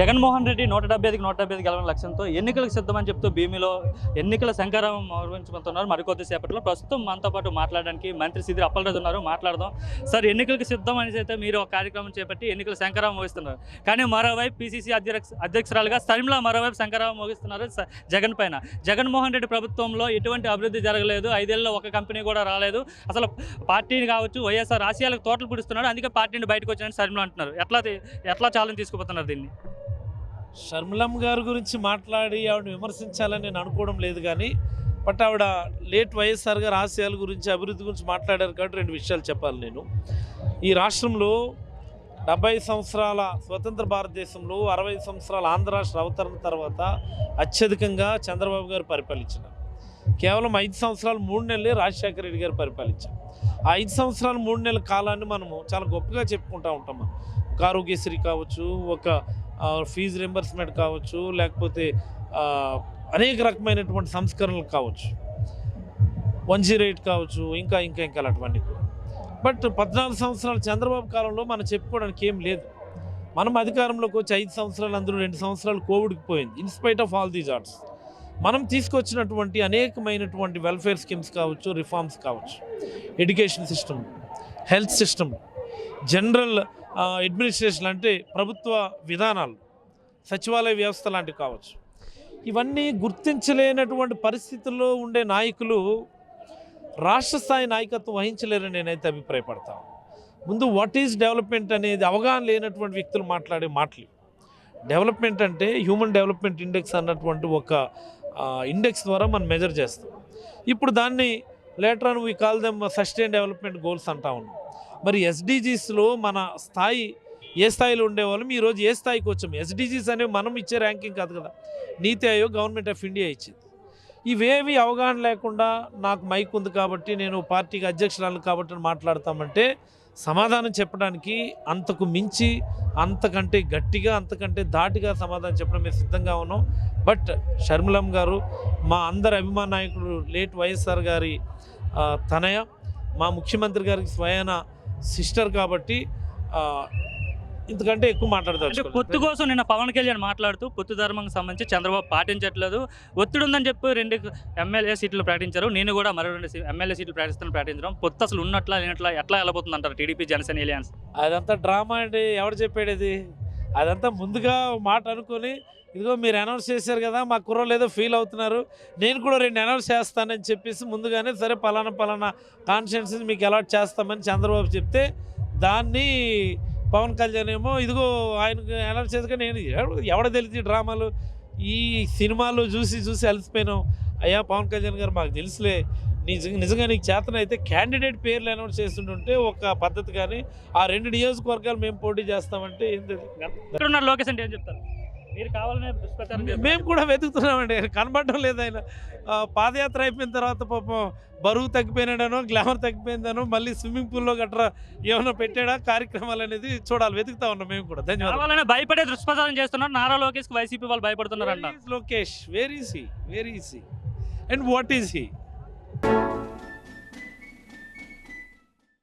జగన్మోహన్ రెడ్డి నూట డెబ్బై ఐదుకి నూట డెబ్బై ఐదు గెలవని లక్ష్యంతో ఎన్నికలకు సిద్ధమని చెప్తూ భీమిలో ఎన్నికల శంకరం నిర్వహించుకుంటున్నారు మరికొద్ది సేపట్లో ప్రస్తుతం మనతో పాటు మాట్లాడడానికి మంత్రి సిద్ధి అప్పలరాజు ఉన్నారు. మాట్లాడదాం. సార్ ఎన్నికలకు సిద్ధం అనేసి అయితే మీరు ఒక కార్యక్రమం చేపట్టి ఎన్నికల శంకరం మోగిస్తున్నారు. కానీ మరోవైపు పిసిసి అధ్యక్ష అధ్యక్షురాలుగా శర్మిల మరోవైపు శంకరం మోగిస్తున్నారు జగన్ పైన. జగన్మోహన్ రెడ్డి ప్రభుత్వంలో ఎటువంటి అభివృద్ధి జరగలేదు. ఐదేళ్ళలో ఒక కంపెనీ కూడా రాలేదు. అసలు పార్టీని కావచ్చు వైఎస్ఆర్ ఆశయాలకు తోటలు పుడుస్తున్నాడు అందుకే పార్టీని బయటకు వచ్చినట్టు శర్మిల అంటున్నారు. ఎట్లా ఎట్లా చాలని తీసుకుపోతున్నారు దీన్ని? షర్మిలమ్ గారి గురించి మాట్లాడి ఆవిడ విమర్శించాలని నేను అనుకోవడం లేదు కానీ బట్ ఆవిడ లేట్ వైఎస్ఆర్ గారు ఆశయాల గురించి అభివృద్ధి గురించి మాట్లాడారు కాబట్టి రెండు విషయాలు చెప్పాలి నేను. ఈ రాష్ట్రంలో డెబ్బై సంవత్సరాల స్వతంత్ర భారతదేశంలో అరవై సంవత్సరాల ఆంధ్ర రాష్ట్ర అవతరణ తర్వాత అత్యధికంగా చంద్రబాబు గారు పరిపాలించిన కేవలం ఐదు సంవత్సరాలు మూడు నెలలే రాజశేఖర రెడ్డి గారు పరిపాలించారు. ఆ ఐదు సంవత్సరాలు మూడు నెలల కాలాన్ని మనము చాలా గొప్పగా చెప్పుకుంటూ ఉంటాం మనం. ఒక ఆరోగ్యశ్రీ కావచ్చు ఒక ఫీజు రింబర్స్మెంట్ కావచ్చు లేకపోతే అనేక రకమైనటువంటి సంస్కరణలు కావచ్చు. వన్ జీరో ఎయిట్ కావచ్చు ఇంకా ఇంకా ఇంకా అలాంటివన్నీ కూడా. బట్ పద్నాలుగు సంవత్సరాలు చంద్రబాబు కాలంలో మనం చెప్పుకోవడానికి ఏం లేదు. మనం అధికారంలోకి వచ్చి ఐదు సంవత్సరాలు అందులో రెండు సంవత్సరాలు కోవిడ్కి పోయింది in spite of all these odds. మనం తీసుకొచ్చినటువంటి అనేకమైనటువంటి వెల్ఫేర్ స్కీమ్స్ కావచ్చు రిఫార్మ్స్ కావచ్చు. Education system health system general administration అంటే ప్రభుత్వ విధానాలు సచివాలయ వ్యవస్థ లాంటివి కావచ్చు. ఇవన్నీ గుర్తించలేనటువంటి పరిస్థితుల్లో ఉండే నాయకులు రాష్ట్ర స్థాయి నాయకత్వం వహించలేరని నేనైతే అభిప్రాయపడతాను ముందు వాట్ ఈజ్ డెవలప్మెంట్ అనేది అవగాహన లేనటువంటి వ్యక్తులు మాట్లాడే మాటలు. డెవలప్మెంట్ అంటే హ్యూమన్ డెవలప్మెంట్ ఇండెక్స్ అన్నటువంటి ఒక ఇండెక్స్ ద్వారా మనం మెజర్ చేస్తాం. ఇప్పుడు దాన్ని later on we call them sustain development goals అంటా ఉన్నాం. మరి ఎస్డీజీస్లో మన స్థాయి ఏ స్థాయిలో ఉండేవాళ్ళం? ఈరోజు ఏ స్థాయికి వచ్చాం? ఎస్డీజీస్ అనేవి మనం ఇచ్చే ర్యాంకింగ్ కాదు కదా. నీతి ఆయోగ్ గవర్నమెంట్ ఆఫ్ ఇండియా ఇచ్చింది. ఇవేవి అవగాహన లేకుండా నాకు మైక్ ఉంది కాబట్టి నేను పార్టీకి అధ్యక్షురాలు కాబట్టి మాట్లాడతామంటే సమాధానం చెప్పడానికి అంతకు మించి అంతకంటే గట్టిగా అంతకంటే ధాటిగా సమాధానం చెప్పడం మేము సిద్ధంగా ఉన్నాం. బట్ షర్మిలం గారు మా అందరి అభిమాన నాయకుడు లేట్ వైఎస్ఆర్ గారి తనయ మా ముఖ్యమంత్రి గారికి స్వయాన సిస్టర్ కాబట్టి ఇంతకంటే ఎక్కువ మాట్లాడదాం పొత్తు కోసం నిన్న పవన్ కళ్యాణ్ మాట్లాడుతూ పొత్తు ధర్మంకి సంబంధించి చంద్రబాబు పాటించట్లేదు. ఒత్తిడి ఉందని చెప్పి రెండు ఎమ్మెల్యే సీట్లు ప్రకటించారు. నేను కూడా మరో రెండు ఎమ్మెల్యే సీట్లు ప్రకటిస్తాను ప్రకటించడం. పొత్తు అసలు ఉన్నట్లా లేనట్లా ఎట్లా వెళ్ళబోతుంది అంటారు టీడీపీ జనసేన ఎలియన్స్? అదంతా డ్రామా అండి. ఎవడు చెప్పాడు ఇది? అదంతా ముందుగా మాట అనుకొని ఇదిగో మీరు అనౌన్స్ చేశారు కదా మా కుర్రోళ్ళు ఏదో ఫీల్ అవుతున్నారు. నేను కూడా రెండు అనౌన్స్ చేస్తానని చెప్పేసి ముందుగానే సరే పలానా పలానా కాన్స్టిట్యున్సీ మీకు అలాట్ చేస్తామని చంద్రబాబు చెప్తే దాన్ని పవన్ కళ్యాణ్ ఏమో ఇదిగో ఆయనకు అనౌన్స్ చేసాక నేను ఎవడ తెలిసి డ్రామాలు? ఈ సినిమాలు చూసి చూసి అలసిపోయినాం. అయ్యా పవన్ కళ్యాణ్ గారు మాకు తెలుసులే. నిజంగా నిజంగా నీకు చేతనైతే క్యాండిడేట్ పేర్లు అనౌన్స్ చేస్తుంటుంటే ఒక పద్ధతి కానీ ఆ రెండు నియోజకవర్గాలు మేము పోటీ చేస్తామంటే ఏంటి ఇక్కడ ఉన్నారు లోకేష్ అంటే ఏం చెప్తారు? మీరు కావాలనే దుష్ప్రచారం. మేము. కూడా వెతుకుతున్నామండి. కనబడడం లేదు ఆయన. పాదయాత్ర అయిపోయిన తర్వాత పాపం బరువు తగ్గిపోయినాడనో గ్లామర్ తగ్గిపోయిందనో మళ్ళీ స్విమ్మింగ్ పూల్లో గట్రా ఏమైనా పెట్టాడా? కార్యక్రమాలు అనేది చూడాలి. వెతుకుతా ఉన్నాం మేము కూడా. ధన్యవాదాలు. భయపడే దుష్ప్రచారం చేస్తున్నారు. నారా లోకేష్ వైసీపీ వాళ్ళు భయపడుతున్నారు అంట Lokesh where he where he and what is he